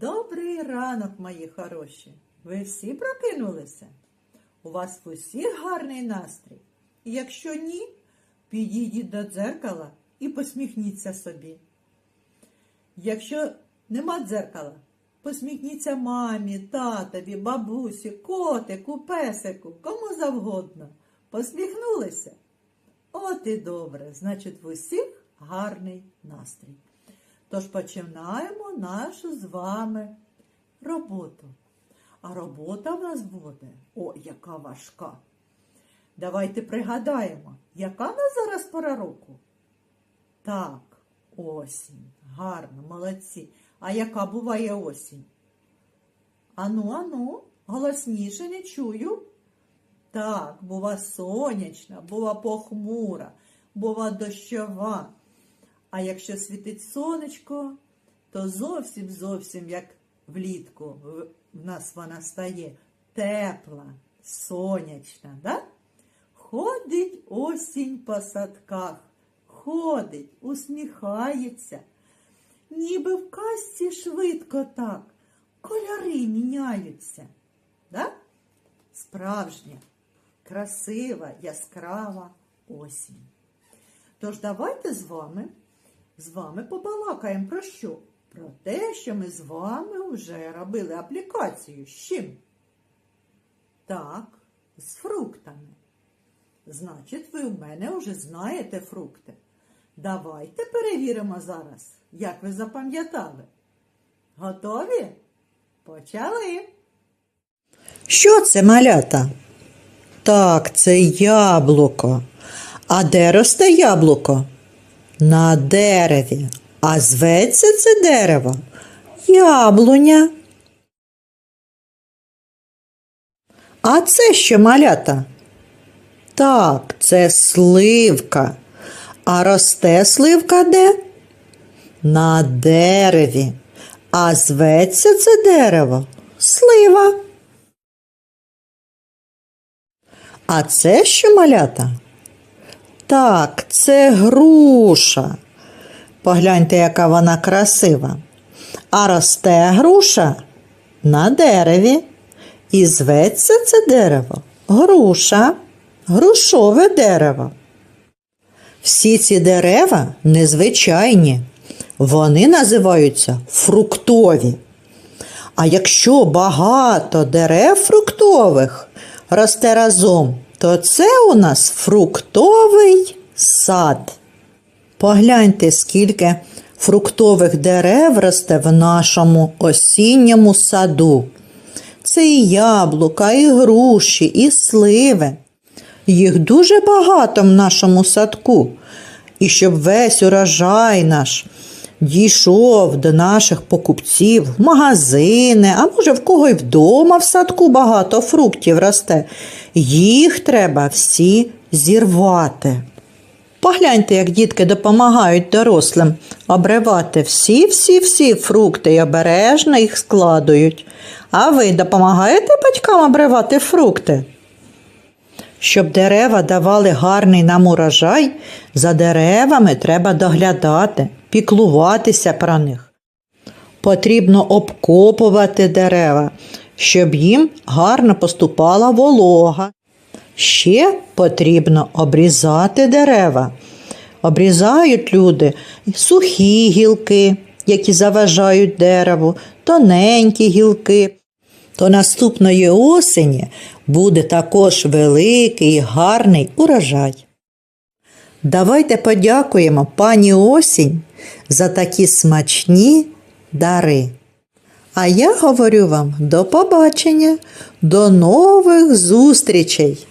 Добрий ранок, мої хороші. Ви всі прокинулися? У вас в усіх гарний настрій. Якщо ні, підійдіть до дзеркала і посміхніться собі. Якщо нема дзеркала, посміхніться мамі, татові, бабусі, котику, песику, кому завгодно. Посміхнулися? От і добре, значить, в усіх гарний настрій. Тож починаємо нашу з вами роботу. А робота в нас буде, о, яка важка. Давайте пригадаємо, яка в нас зараз пора року? Так, осінь. Гарно, молодці. А яка буває осінь? Ану, ану, голосніше не чую. Так, бува сонячна, бува похмура, бува дощова. А якщо світить сонечко, то зовсім зовсім як влітку в- нас вона стає тепла, сонячна, да? Ходить осінь по садках, ходить, усміхається, ніби в казці швидко так, кольори міняються. Да? Справжня, красива, яскрава осінь. Тож давайте з вами, з вами побалакаємо про що? Про те, що ми з вами вже робили аплікацію. З чим? Так, з фруктами. Значить, ви в мене вже знаєте фрукти. Давайте перевіримо зараз, як ви запам'ятали. Готові? Почали. Що це малята? Так, це яблуко. А де росте яблуко? На дереві. А зветься це дерево? Яблуня. А це що малята? Так, це сливка. А росте сливка де? На дереві. А зветься це дерево? Слива. А це що малята? Так, це груша. Погляньте, яка вона красива. А росте груша на дереві. І зветься це дерево груша, грушове дерево. Всі ці дерева незвичайні. Вони називаються фруктові. А якщо багато дерев фруктових росте разом, то це у нас фруктовий сад. Погляньте, скільки фруктових дерев росте в нашому осінньому саду. Це і яблука, і груші, і сливи. Їх дуже багато в нашому садку. І щоб весь урожай наш дійшов до наших покупців в магазини, а може в кого й вдома в садку багато фруктів росте, їх треба всі зірвати. Погляньте, як дітки допомагають дорослим обривати всі-всі-всі фрукти і обережно їх складують. А ви допомагаєте батькам обривати фрукти? Щоб дерева давали гарний нам урожай, за деревами треба доглядати, піклуватися про них. Потрібно обкопувати дерева, щоб їм гарно поступала волога. Ще потрібно обрізати дерева. Обрізають люди сухі гілки, які заважають дереву, тоненькі гілки. То наступної осені буде також великий і гарний урожай. Давайте подякуємо пані осінь за такі смачні дари. А я говорю вам до побачення, до нових зустрічей!